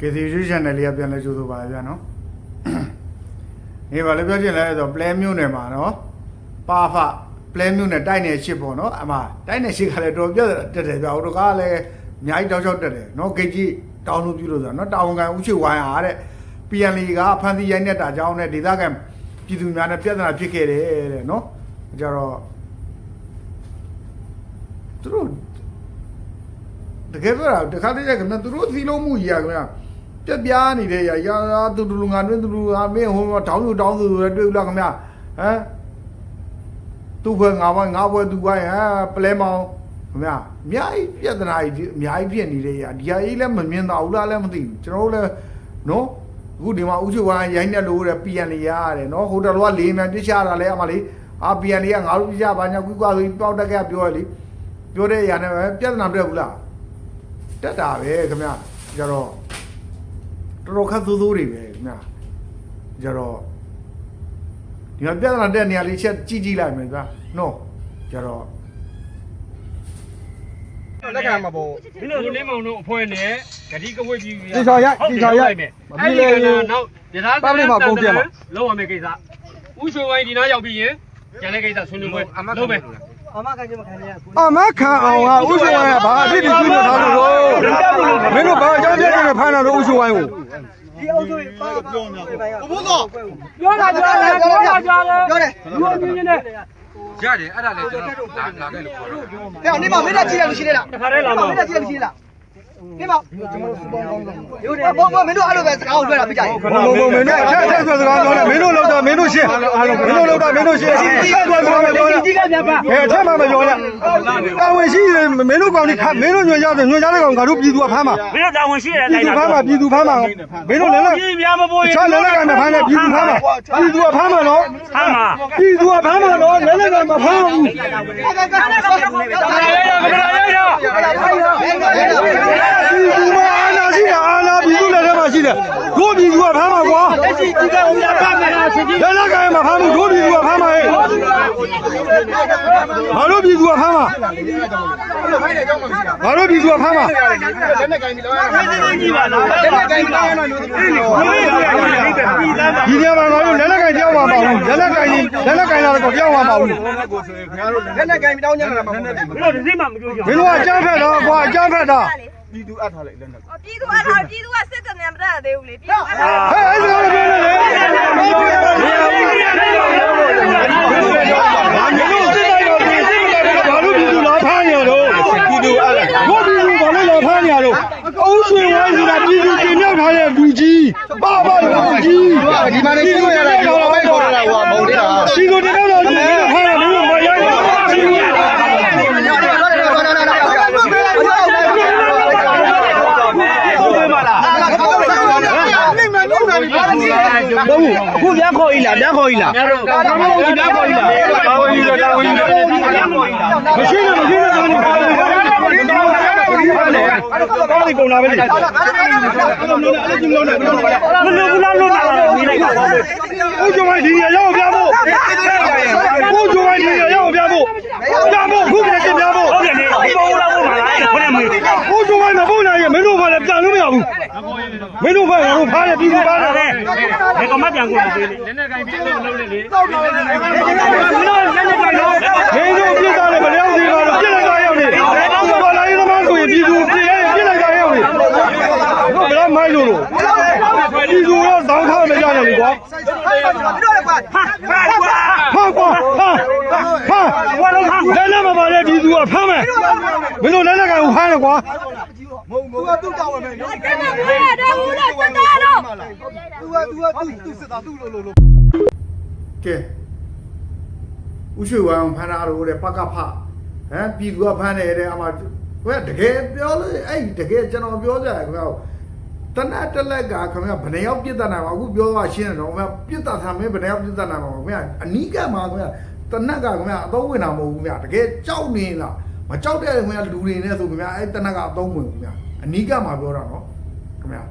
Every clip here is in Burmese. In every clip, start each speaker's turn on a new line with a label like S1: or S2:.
S1: KCU channel လေးကပြန်လဲကြိုးဆိုပါဗျာနော်နေပါလေပြောချင်လဲဆိုတော့ play မျိုးနယ်မှာနော်ပါဖ play မျိုးနယ်တိုက်နေရှစ်ပေါ့နော်အမတိုက်နေရှစ်ကလည်းတော်ပြတ်တက်တယ်ဗျာဟိုတကားလည်းအများကြီးတောက်ချောက်တက်တယ်နော်ဂိတ်ကြီးတောင်းလို့ပြုလို့ဆိုတော့နော်တာဝန်ခံဥချေဝိုင်းအားတဲ့ PNL ကဖန်စီရိုက်နေတာကြောင်းနဲ့ဒေသခံပြည်သူများနဲ့ပြဿနာဖြစ်ခဲ့တယ်တဲ့နော်ကြတော့သူတို့တကယ်ပြောတာတခါတည်းကခင်ဗျာသူတို့သီလုံးမှုကြီးอ่ะခင်ဗျာ ပြက်ပြားနေတဲ့ရာရာတူတူလူငါတွင်းတူတူငါမင်းဟိုတောင်းသူတောင်းသူတွေတွေ့ဘူးလားခင်ဗျာဟမ်သူ့ဘွယ်ငါဘွယ်ငါဘွယ်သူဘွယ်ဟမ်ပလဲမောင်ခင်ဗျာအများကြီးပြဿနာကြီးအများကြီးဖြစ်နေတဲ့ရာဒီဟာကြီးလည်းမမြင်တော့ဘူးလားလည်းမသိဘူးကျွန်တော်တို့လည်းနော်အခုဒီမှာဥချိုဝိုင်းရိုင်းနေလို့တဲ့ PN လေးရတယ်နော်ဟိုတလောကလေးမြန်ပြချတာလဲအမလေးအာ PN လေးကငါတို့ပြချပါညာကွီကွာဆိုပြီးပေါက်တက်ကပြောရလေပြောတဲ့ရာနဲ့ပဲပြဿနာမတက်ဘူးလားတက်တာပဲခင်ဗျကြတော့ တော်တော်ခက်သိုးသိုးတွေပဲခင်ဗျကြတော့ဒီမှာပြဿနာတက်နေရာလေးချက်ကြည့်ကြည့်လိုက်မယ်ဗျာနော်ကြတော့
S2: လက်ခံမှာပေါ့
S3: မင်းတို့လင်းမောင်တို့အဖွဲ့နဲ့ဂတိကဝတ်ပြီး
S2: ဒီဆောင်ရိုက်ဒီဆောင်ရိုက်
S3: မယ်အဲ့ဒီကနောက်ယထာ
S2: ပပလေးမှာပုံပြမှာ
S3: လုံးဝမယ်ကိစ္စဥရှိုးဝိုင်းဒီနားရောက်ပြီးရင်ကျန်တဲ့ကိစ္စဆွေးနွေးပွဲလုံးမယ်
S2: အမခံအောင်ကဥရှိုဝိုင်းကဘာအဖြစ်ဒီကျူးနေထားလို့တော့မင်းတို့ဘာအကြောင်းပြနေဖမ်းတာတော့ဥရှိုဝိုင်းကို
S4: ဒီအုပ်စုပါပါပြောနေဘုသော
S3: ပြောတာပြောတယ်ပြောတာပြောတယ်
S4: ပြောတယ်
S3: လူအချင်းချင်းနဲ့
S5: ရတယ်အဲ့ဒါလည်းကျွန်တော်လာလာခဲ့လို့ခေါ်တာ
S4: ဟဲ့နေမမင်းတို့ကြည့်ရလို့ရှိသေးလား
S3: တခါတည်းလာမှာ
S4: မင်းတို့ကြည့်ရလို့ရှိသေးလား ဒီမှာရိုးတယ်ဘောဘောမင်းတို့အဲ့လိုပဲစကားကိုပြောတာပြကြရင်
S2: ဘုံဘုံဘုံမင်းတို့အချက်အချက်ဆိုစကားပြောနေမင်းတို့လောက်တာမင်းတို့ရှင်းမင်းတို့လောက်တာမင်းတို့ရှင်းအချက်ပြောစကားမပြောနဲ့
S3: ဒီကပြန်ပါ
S2: ဘယ်အချက်မှမပြောနဲ့တာဝန်ရှိတယ်မင်းတို့ကောင်ဒီမင်းတို့ညွှန်ကြားတယ်ညွှန်ကြားတဲ့ကောင်ငါတို့ပြည်သူကဖမ်းမှာ
S3: မင်းတို့တာဝန်ရှိတယ်
S2: ပြည်သူဖမ်းမှာပြည်သူဖမ်းမှာမင်းတို့လည်းလည်း
S3: ပြည်များမပေါ်
S2: တခြားလည်းလည်းကမဖမ်းနဲ့ပြည်သူဖမ်းမှာပြည်သူကဖမ်းမှာနော်
S3: ဟာမှာ
S2: ပြည်သူကဖမ်းမှာနော်လည်းလည်းကမဖမ်းဘူး
S3: ကမလာရရကမလာရရ
S2: ပြည်သူမအာဏာရှိတာအာဏာပြည်သူလက်ထဲမှာရှိတယ်တို့ပြည်သူကဖမ်းမှာကွာ
S3: လက်ရှိဒီကဦးရပါမယ်လားချင်းချင်း
S2: လက်လက်ကဲမှာဖမ်းမှုတို့ပြည်သူကဖမ်းမှာဟဲ့ငါတို့ပြည်သူကဖမ်းမှာငါတို့ပြည်သူကဖမ်းမှာ
S3: ကြီးပါလားလက်ကိုင်းလာလို့ဒီလိုပြည်သားပါ
S2: ဒီနေရာမှာငါတို့လက်လက်ကဲကြောက်မှာမဟုတ်ဘူးလက်လက်ကဲလက်လက်ကဲလာတော့ကြောက်မှာမဟုတ်ဘူး
S4: လက်နဲ့ကင်ပြီးတောင်းကြတာမဟုတ်ဘူး
S3: မင်းတို့ဒီစိတ်မှမကြိုးကြ
S2: မင်းတို့ကအကြမ်းဖက်တော့ကွာအကြမ်းဖက်တာ
S6: ပြည်သူအထောက်ပြည်သူကစစ်တမ်းမတတ်သေးဘူးလေပြည်သူအ
S2: ဟဲ့အဲ့ဒါလည်းပြောနေလေမင်းတို့စစ်တိုင်းတော်ပြည်စစ်တိုင်းတော်ဘာလို့ပြည်သူလာဖမ်းရတော့ပြည်သူအဲ့ဒါဘုပြည်သူဘာလို့လာဖမ်းရတော့အုပ်ဆွေဝိုင်းဆိုတာပြည်သူတင်မြောက်ထားတဲ့လူကြီးပါပါလူကြီးဒီမှာနေပြည်သူရတာဒီလိုပဲခေါ်တာကွာမဟုတ်သေးတာပြည်သူတင်မြောက်တာလူကြီးဖမ်းရလို့မရိုက်ဘူး
S3: အခု ပြန်ခေါ်ဤလားပြန်ခေါ်ဤလားပြန်ခေါ်ဤလားပြန်ခေါ်ဤလား
S2: တာဝန်ယူတယ်တာဝန်ယူတယ်မရှိနဲ့မရှိနဲ့တာဝန်ယူတယ်ကောင်းဒီကုန်လာပဲလေ
S3: မလို့ဘူးလားလို့လာတယ်ပြီးလိုက်ပါဘော
S2: ဦးကျော်ဝိုင်းဒီရရောက်ပြဖို့ဦးကျော်ဝိုင်းဒီရရောက်ပြဖို့ပြဖို့ခုပြန်ပြဖို့
S3: ဟုတ်တယ်လေဒီဘောလာဖို့မလားခொနဲ့မေး
S2: ဦးကျော်ဝိုင်းမဖို့နိုင်ရင်မင်းတို့ဘာလဲပြန်လို့မရဘူးမင်းတို့ဘာလို့ဖားရပြည်သူပါလဲ
S3: ဒီကမ ပြန်ကိုမသေးလေလက်နဲ့ကင်ပြီးလို့လုံးလေလေတောက်တယ်လက်နဲ့ကင်လို့လက်နဲ့ကင်လို့
S2: မင်းတို့ပြစ်သားတယ်မလျောက်သေးပါဘူးပြစ်လိုက်တာရောက်နေဘာလာရင်သမားဆိုရင်ပြည်သူပြစ်ရင်ပြစ်လိုက်တာရောက်နေတို့ဘယ်မိုင်းလို့လို့ပြည်သူကတောင်းထားမကြနိုင်ဘူးကွာ
S4: တို့လည်းကွာ
S3: ဟာကွာ
S2: ဟာကွာဟာဟာကွာတော့လက်လက်မပါတဲ့ပြည်သူကဖမ်းမယ်မင်းတို့လက်လက်ကန်ကိုဖမ်းတယ်ကွာ
S4: သူကသူ့တောင်းဝင်မယ်နော်
S6: တက်မှာဘူးလားတော့ဘူးလားတက်တာတော့
S4: သူကသူကသူ့သူ့စစ်သားသူ့လိုလိုလို
S1: ကဲဥရှိဝမ်းဖမ်းတာလို့တဲ့ပကဖဟမ်ပြည်သူကဖမ်းတယ်တဲ့အမဘယ်တကယ်ပြောလို့အဲ့တကယ်ကျွန်တော်ပြောကြတယ်ခင်ဗျာတနတ်တက်လက်ကခင်ဗျာဘယ်နှယောက်ပြစ်တတ်နိုင်မှာအခုပြောသွားရှင်းတယ်တော့ခင်ဗျာပြစ်တတ်တာမင်းဘယ်နှယောက်ပြစ်တတ်နိုင်မှာခင်ဗျာအနီးကမှာခင်ဗျာတနတ်ကခင်ဗျာအသုံးဝင်တာမဟုတ်ဘူးခင်ဗျာတကယ်ကြောက်နေလားမကြောက်တဲ့ခင်ဗျာလူတွေနဲ့ဆိုခင်ဗျာအဲ့တနတ်ကအသုံးဝင်ခင်ဗျာ အနီးကမှာပြောတာနော်ခင်ဗျာ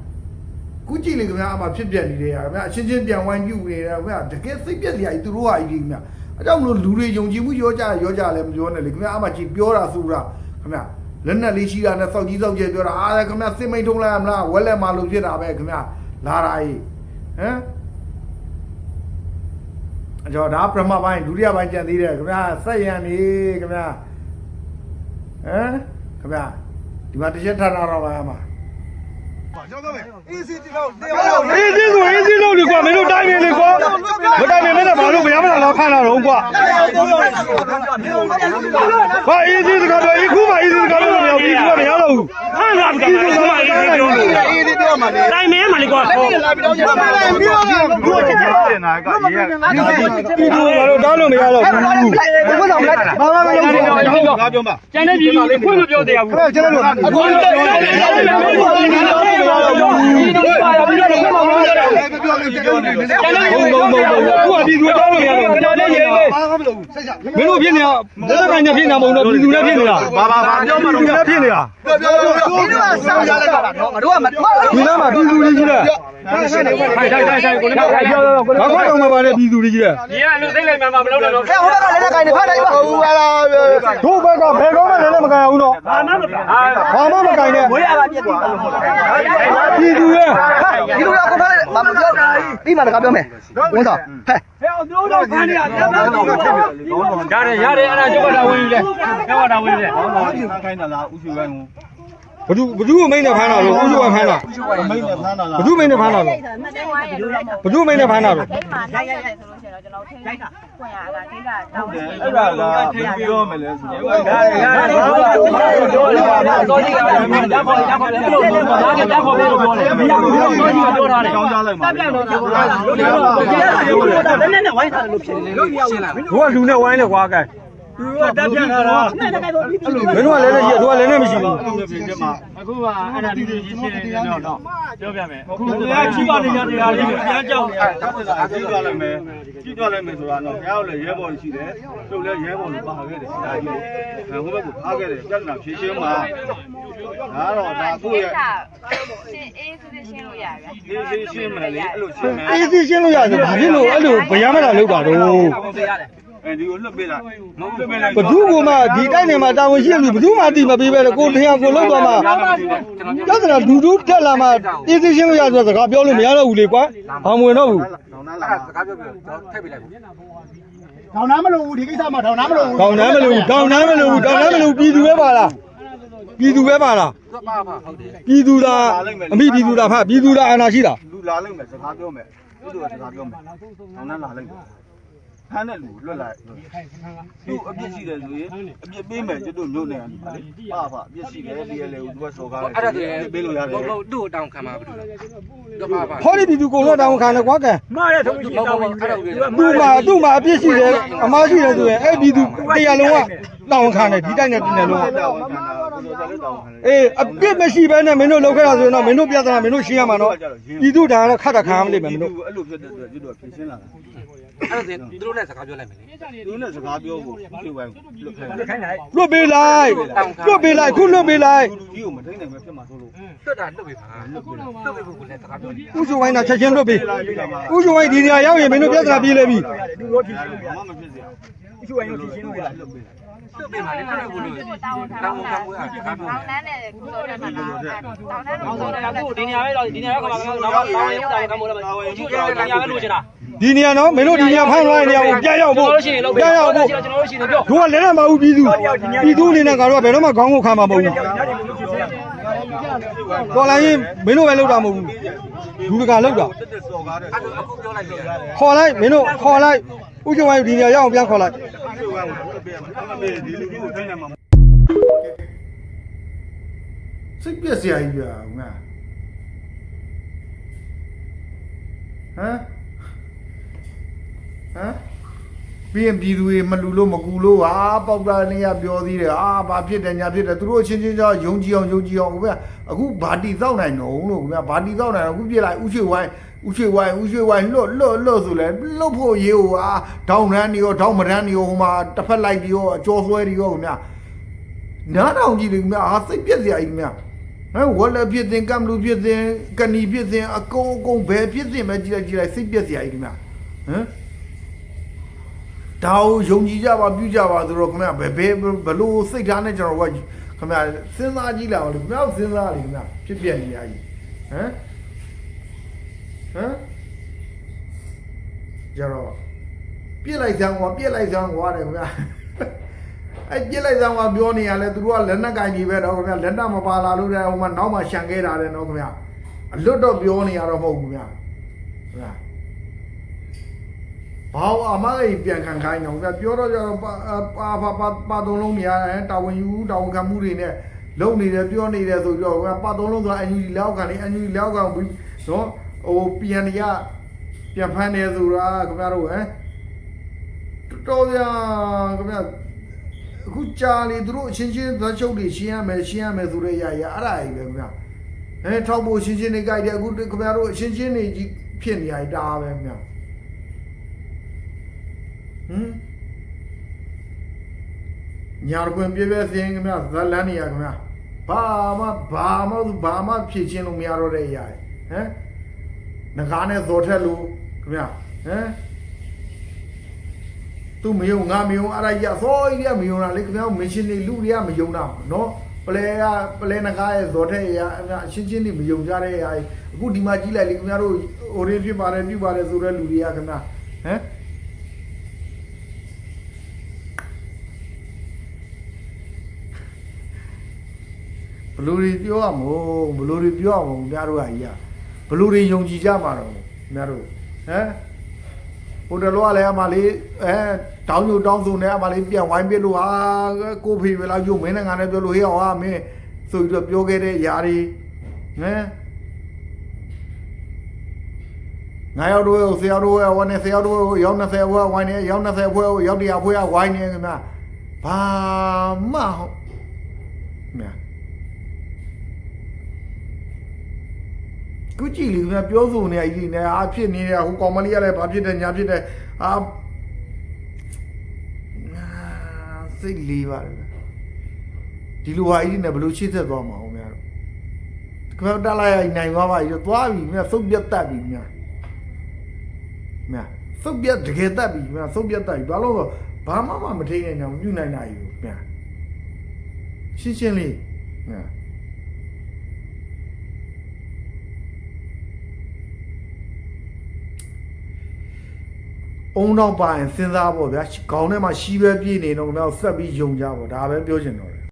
S1: ခုကြည့်လေခင်ဗျာအမှဖြစ်ပြနေတယ်ခင်ဗျာအချင်းချင်းပြန်ဝိုင်းပြုတ်နေတယ်ခင်ဗျာတကယ်စိတ်ပြက်စရာကြီးသူတို့ဟာကြီးခင်ဗျာအဲကြောင့်မလို့လူတွေယုံကြည်မှုရောကြရောကြလည်းမပြောနဲ့လေခင်ဗျာအမှကြည့်ပြောတာဆိုတာခင်ဗျာလက်နက်လေးရှိတာနဲ့စောက်ကြီးစောက်ကျဲပြောတာအာခင်ဗျစစ်မိန်ထုံးလိုက်ရမလားဝက်လက်မာလို့ဖြစ်တာပဲခင်ဗျလာတာကြီးဟမ်အကျော်ဒါပရမပိုင်းဒုတိယပိုင်းကြံသေးတယ်ခင်ဗျဆက်ရံနေခင်ဗျဟမ်ခင်ဗျ ဒီမှာတစ်ချက်ထပ်လာ တော့ပါမှာ
S2: အေးစီဆိုအေးစီလို့လေကွာမင်းတို့တိုင်းနေလေကွာမတိုင်းနေနဲ့ဘာလို့ဘယ်မှလာဖမ်းလာတော့ကွာဘာအေးစီစကားပြောအေးခုမှအေးစီစကားပြောမရဘူးဒီကမရတော့ဘူး
S3: ဟန်လာပြီကွာဘာအေးပြောလို့အေးဒီပြောမှာလေတိုင်းမဲမှာလေကွာဟော
S2: ပြည်သူကတော့တောင်းလို့မရတော့ဘူး
S4: ဘယ်တော့မလဲဘာမှမလုပ်ဘူး
S3: ကျန်တဲ့ပြည်သူခွင့်မပြောတရားဘူး
S2: ကျွန်တော်တို့အခုတော့ကျွန်တော်တို့ဘုံဘုံဘုံအခုကပြည်သူတောင်းလို့မရတော့ကျွန်တော်လည်းရဲလေမင်းတို့ဖြစ်နေတာလက်ကိုင်းနဲ့ဖြစ်နေတာမဟုတ်တော့ပြည်သူလည်းဖြစ်နေတာဘာဘာဘာပြောမှတော့ပြည်သူလည်းဖြစ်နေတာ
S4: ဒီလိုကစောင့်ရလိုက်တာနော်ငါတို့ကမ
S2: ဒီနားမှာပြည်သူတွေကြီးလား
S3: ထိုင်ထိုင်ထိုင်ထိုင်ကိုလည်းထိုင်ပြော
S2: ဘာခေါက်တော့မပါနဲ့ပြည်သူတွေကြီးလား
S3: ဒီကလူသိလိုက်မှမမလုပ်တော့
S4: ဟဲ့ဟိုဘက်ကလည်းလက်ကိုင်းနေဖတ်လိုက်ပါဟုတ်ပါလား
S2: တို့ဘက်ကဘယ်တော့မှလည်းမကန်အောင်တော့
S3: ဘာမှမပြောအာ
S2: ဘာမှမကန်နဲ့
S4: ဝေးရပါပြက်သွား
S2: ပြည်သူရဲ့
S4: ဒီလိုရောက်ထားတယ်မမပြောပြီးမှတကားပြောမယ်ဝန်ဆောင်ဟဲ့
S3: ရတယ်ရတယ်အဲ့ဒါကျုပ်ကတာဝင်လေကျုပ်ကတာဝင်လေ
S2: ဘသူ ဘသူ့မိန်းနဲ့ဖမ်းတာလို့ဥစုကဖမ်းတာဘသူ့မိန်းနဲ့ဖမ်းတာလို့ဘသူ့မိန်းနဲ့ဖမ်းတာလို့
S6: အဲ့မှာလိုက်ရိုက်ရိုက်ဆိုလို့ရှိရင်တော့ကျွန်တော်ထိန်းခွင့်ရတာထိန်းတာတောင်းတယ်
S7: အဲ့ဒါကထိပြောမယ်လဲဆိုတော့
S3: ရရရတော့လာပါတော့ဒီကရခေါ်ရခေါ်တယ်ဘယ်လိုပြောတာလဲရခေါ်တယ်လို့ပြောတယ်မရဘူးတော့ဒီကပြောထားတယ်
S7: ကြောင်းကြလိုက်ပါ
S3: တက်တော့ပြောတာလို့ပြောတာနည်းနည်းဝိုင်းထားတယ်လို့ဖြစ်နေလို့ရှင်းလာ
S2: တို့ကလူနဲ့ဝိုင်းနဲ့ကွာကဲ
S3: သူကတက်ပြန်လာတာ
S2: မင်းတို့ကလည်းလည်းရှိတို့ကလည်းလည်းမရှိဘူး
S3: အခုကအဲ့ဒါဒီလိုရှင်းနေတယ်တော့တော့ပြောပြမယ်အခုကချိပါနေကြတရားလေးကိုပြန်ကြောက်နေ
S7: ကြည့်ကြလိုက်မယ်ကြည့်ကြလိုက်မယ်ဆိုတာတော့ကြားလို့ရဲဘော်ရှိတယ်ကျုပ်လည်းရဲဘော်လို့ပါခဲ့တယ်ဒါကြီးလေဟိုဘက်ကထားခဲ့တယ်ပြဿနာဖြေရှင်းမှာဒါတော့ဒါကိုယ့်ရဲ့
S6: ရှင်းအေးဆိုရှင်းလို့ရဗျာ
S7: ဒီရှင်းရှင်းမယ်လေအဲ့လိုရှင်းမယ်
S2: အေးစီရှင်းလို့ရတယ်ဘာဖြစ်လို့အဲ့လိုဗျာမလာလောက်တာတော့
S7: အဲဒီကိုလွတ်ပေးလိုက်မဟုတ်လွတ်ပေးလိုက်
S2: ဘသူကမှဒီတိုက်နယ်မှာတာဝန်ရှိတဲ့လူဘသူမှတိမပေးပဲလေကိုတရားကိုလောက်သွားမှပြဿနာဒူဒူတက်လာမှအေးစီရှင်းလို့ရဆိုစကားပြောလို့မရတော့ဘူးလေကွာဘာမဝင်တော့ဘူး
S5: ထောင်းနာလာစကားပြောပြောထည့်ပေးလိုက်ပါ
S2: ထောင်နှမ်းမလို့ဘူးဒီကိစ္စမှာထောင်နှမ်းမလို့ဘူးထောင်နှမ်းမလို့ဘူးထောင်နှမ်းမလို့ဘူးထောင်နှမ်းမလို့ပြည်သူပဲပါလားပြည်သူပဲပါလား
S5: သူပါပါဟုတ်တယ်
S2: ပြည်သူလားအမိပြည်သူလားဖပြည်သူလားအာဏာရှိတာ
S7: လူလာလိုက်မယ်စကားပြောမယ်သူတို့ကစကားပြောမယ်ထောင်းနာလာလိုက် ဖမ်းတဲ့လူလွတ်လိုက်သူအပြစ်ရှိတယ်ဆိုရင်အပြစ်ပေးမယ်ကျွတ်တို့မျိုးနေတယ်လေပါပါအပြစ်ရှိတယ်ဒီလေကိုသူကစော်ကားတယ်
S5: အဲ့ဒါတည်း
S7: ပေးလို့ရတယ်
S5: ဟုတ်သူ့ကိုတောင်းခံမှာဘူးလားသူပါပါ
S2: ဟောဒီပြည်သူကုန်တော့တောင်းခံတယ်ကွာကဲ
S3: မှားတဲ့ထုံးကြီးတောင်းဝင်
S5: အဲ့ဒါကို
S2: သူ့မှာသူ့မှာအပြစ်ရှိတယ်အမားရှိတယ်ဆိုရင်အဲ့ပြည်သူတရားလုံးကတောင်းခံတယ်ဒီတိုက်နဲ့ပြည်နယ်လုံးက
S7: တောင်းခံတာကိုယ်တော်လည်းတောင်းခံတယ်
S2: အေးအပြစ်မရှိဘဲနဲ့မင်းတို့လောက်ခဲ့တာဆိုရင်တော့မင်းတို့ပြဿနာမင်းတို့ရှင်းရမှာနော်ပြည်သူဒါကတော့ခတ်တာခံရမလိမ့်မယ်မင်းတို့
S7: အဲ့လိုဖြစ်တဲ့အတွက်ကျွတ်တို့ဖြေရှင်းလာတာ
S5: အဲ့ဒါသူတို့နဲ့စကားပြောလိုက်မယ်လေ
S7: သူနဲ့စကားပြောဖို့ဒီဝိုင်းလွတ်ခိုင်းတယ်
S2: လွတ်ပေးလိုက်လွတ်ပေးလိုက်ခုလွတ်ပေးလိုက်
S7: လူကြီးကိုမထိန်နိုင်ပဲဖြစ်မှာဆိုလို့
S5: လွတ်တာလွတ်ပေးပါလွတ်ပေးလွတ်ပေးဖို့ကိုလည်းစကားပြောနေ
S2: ဥစုဝိုင်းတာချက်ချင်းလွတ်ပေးဥစုဝိုင်းဒီနေရာရောက်ရင်မင်းတို့ပြဿနာပြေးလဲပြီ
S7: ဘာမှမဖြစ်စေ အောင်
S3: သူ့ဝိုင်းကိုဖြည့်ရှင်းလို့ရတယ်
S7: လွတ်ပေးလိုက်
S5: လွတ်ပေးပါလေလွတ်ပေးဖို့လို့
S6: တောင်းထား
S5: တောင်းခံဖို့ကစကားပြော
S6: တောင်းတန်းနဲ့ကိုစောတက်တာတောင်းတန်းနဲ့ကိုစောတက်တာ
S3: အခုဒီနေရာပဲတော့ဒီနေရာကမှတော့တော့တောင်းရင်တောင်းကမိုးလည်းဒီနေရာပဲလိုချင်တာ
S2: ဒီနေရာနော်မင်းတို့ဒီနေရာဖမ်းသွားတဲ့နေရာကိုပြန်ရောက်ဖို့
S3: ကျွန်တော်တို့ရှိရင်လောက်
S2: ပြန်ရောက်ဖို့
S3: ကျွန်တော်တို့ရှိရင်ပြော
S2: တို့ကလည်းမဟုတ်ပြည်သူပြည်သူအနေနဲ့ကတော့ဘယ်တော့မှခေါင်းကိုခံမှာမဟုတ်ဘူးတော်လိုင်းရင်မင်းတို့ပဲလောက်တာမဟုတ်ဘူးလူတကာလောက်တာ
S7: တက်တက်စော်ကားတဲ့
S5: အခုပြောလိုက်ပြီ
S2: ခေါ်လိုက်မင်းတို့ခေါ်လိုက် ဥကျဝိုင်းဒီနေရာရောက်အောင်ပြန်ခေါ်လိုက်
S7: ဒီဝိုင်းကိုလွတ်ပေးရမှာအမပေးဒီလူကြီးကိုထိန်နိုင်မှာ
S1: စိတ်ပြက်စရာကြီးပြငါဟမ်ဟမ်ပြီးရင်ပြည်သူတွေမလူလို့မကူလို့ဟာပေါက်တာနေရပြောသေးတယ်အာဘာဖြစ်တယ်ညာဖြစ်တယ်သူတို့အချင်းချင်းကြောယုံကြည်အောင်ယုံကြည်အောင်ခင်ဗျအခုဘာတီတောက်နိုင်တော့လို့ခင်ဗျဘာတီတောက်နိုင်တော့အခုပြစ်လိုက်ဥချွေဝိုင်း ဥချွေဝိုင်းဥချွေဝိုင်းလွတ်လွတ်လွတ်ဆိုလဲလွတ်ဖို့ရေးဟိုဟာဒေါင်းရန်နေရောဒေါင်းမရန်နေရောဟိုမှာတစ်ဖက်လိုက်ပြီးရောအကျော်ဆွဲတွေရောခင်ဗျနားတောင်ကြည့်လေခင်ဗျအာစိတ်ပြက်စရာကြီးခင်ဗျဟမ်ဝက်လက်ဖြစ်စဉ်ကမ်လူဖြစ်စဉ်ကနီဖြစ်စဉ်အကုန်အကုန်ဘယ်ဖြစ်စဉ်ပဲကြည့်လိုက်ကြည့်လိုက်စိတ်ပြက်စရာကြီးခင်ဗျဟမ်ဒါကိုယုံကြည်ကြပါပြုကြပါဆိုတော့ခင်ဗျဘယ်ဘယ်ဘလို့စိတ်ထားနဲ့ကျွန်တော်ကခင်ဗျာစဉ်းစားကြည့်လာအောင်လေခင်ဗျာစဉ်းစားလေခင်ဗျာဖြစ်ပြနေရကြီးဟမ် ဟမ်ကြတော့ပြစ်လိုက်စမ်းကွာပြစ်လိုက်စမ်းကွာတယ်ခင်ဗျာအဲ့ပြစ်လိုက်စမ်းကွာပြောနေရလဲသူတို့ကလက်နက်ကင်ကြီးပဲတော့ခင်ဗျာလက်နက်မပါလာလို့တဲ့ဟိုမှာနောက်မှရှန်ခဲ့တာတယ်နော်ခင်ဗျာအလွတ်တော့ပြောနေရတော့မဟုတ်ဘူးခင်ဗျာခင်ဗျာဘာအမကြီးပြန်ခံခိုင်းတော့ဗျပြောတော့ကြတော့ပါပါပါပါပါသုံးလုံးများတယ်တာဝန်ယူတာဝန်ခံမှုတွေနဲ့လုံနေတယ်ပြောနေတယ်ဆိုတော့ဗျပါသုံးလုံးဆိုတာအန်ယူဂျီလောက်ခံလေအန်ယူဂျီလောက်ခံပြီးနော် ဟိုပြန်ရပြန်ဖမ်းနေဆိုတာခင်ဗျားတို့ဟမ်တော်ဗျာခင်ဗျာအခုကြာလေသူတို့အချင်းချင်းသွားချုပ်တွေရှင်းရမယ်ရှင်းရမယ်ဆိုတဲ့ຢာရအဲ့ဒါကြီးပဲခင်ဗျာအဲထောက်ဖို့ရှင်းရှင်းနေကြိုက်တယ်အခုခင်ဗျားတို့အချင်းချင်းနေကြီးဖြစ်နေရတာပဲခင်ဗျာဟမ်ညာကွင်ပြည့်ပြည့်စင်းခင်ဗျဇလန်းနေရခင်ဗျဘာမှဘာမှဘာမှဖြည့်ချင်းလို့မရတော့တဲ့အရာဟမ် ငကားနဲ့ဇော်ထက်လို့ခင်ဗျဟမ်သူမယုံငါမယုံအဲ့ဒါကြီးအစိုးရမယုံတာလေခင်ဗျမရှင်နေလူတွေကမယုံတာနော်ပလဲကပလဲငကားရဲ့ဇော်ထက်ရအများအချင်းချင်းတွေမယုံကြတဲ့အရာအခုဒီမှာကြီးလိုက်လေခင်ဗျတို့ဟိုရင်းဖြစ်ပါတယ်ပြုပါတယ်ဆိုတဲ့လူတွေကခင်ဗျဟမ်ဘလူတွေပြောရမို့ဘလူတွေပြောရမို့ခင်ဗျားတို့ကကြီးอ่ะ ဘလူတွေယုံကြည်ကြမှာတော့ခင်ဗျားတို့ဟမ်ဟိုတလောကလည်းအမလေးအဲတောင်းညိုတောင်းစုံနဲ့အမလေးပြန်ဝိုင်းပြလို့ဟာကိုဖေပဲလားယုံမင်းနဲ့ငါနဲ့ပြောလို့ဟေးအောင်ဟာမင်းဆိုပြီးတော့ပြောခဲ့တဲ့ຢာတွေဟမ်ငါရောက်တော့ဆရာတို့ဝန်းနေဆရာတို့ရောက်20ဘွဲဝိုင်းနေရောက်20ဘွဲရောက်100ဘွဲဝိုင်းနေခင်ဗျာဘာမှဟုတ်မြတ် ခုကြည့်လေခင်ဗျာပြောဆိုနေအကြီးနေအာဖြစ်နေတယ်ဟိုကောင်မလေးကလည်းဘာဖြစ်တယ်ညာဖြစ်တယ်အာအာစိတ်လေးပါတယ်ဒီလိုဟာကြီးနဲ့ဘယ်လိုရှေ့ဆက်သွားမှာအောင်များတော့ခင်ဗျာတက်လိုက်ရနိုင်သွားပါပြီသွားပြီခင်ဗျာစုပ်ပြတ်တတ်ပြီခင်ဗျာမြတ်စုပ်ပြတ်တကယ်တတ်ပြီခင်ဗျာစုပ်ပြတ်တတ်ပြီဘာလို့လဲဘာမှမမထိနိုင်အောင်မပြုနိုင်နိုင်ဘူးခင်ဗျာရှင်းရှင်းလေးခင်ဗျာ အုံတော့ပါရင်စဉ်းစားပေါ့ဗျာခေါင်းထဲမှာရှိပဲပြည့်နေတော့ခင်ဗျာဆက်ပြီးယုံကြပေါ့ဒါပဲပြောချင်တော့တယ်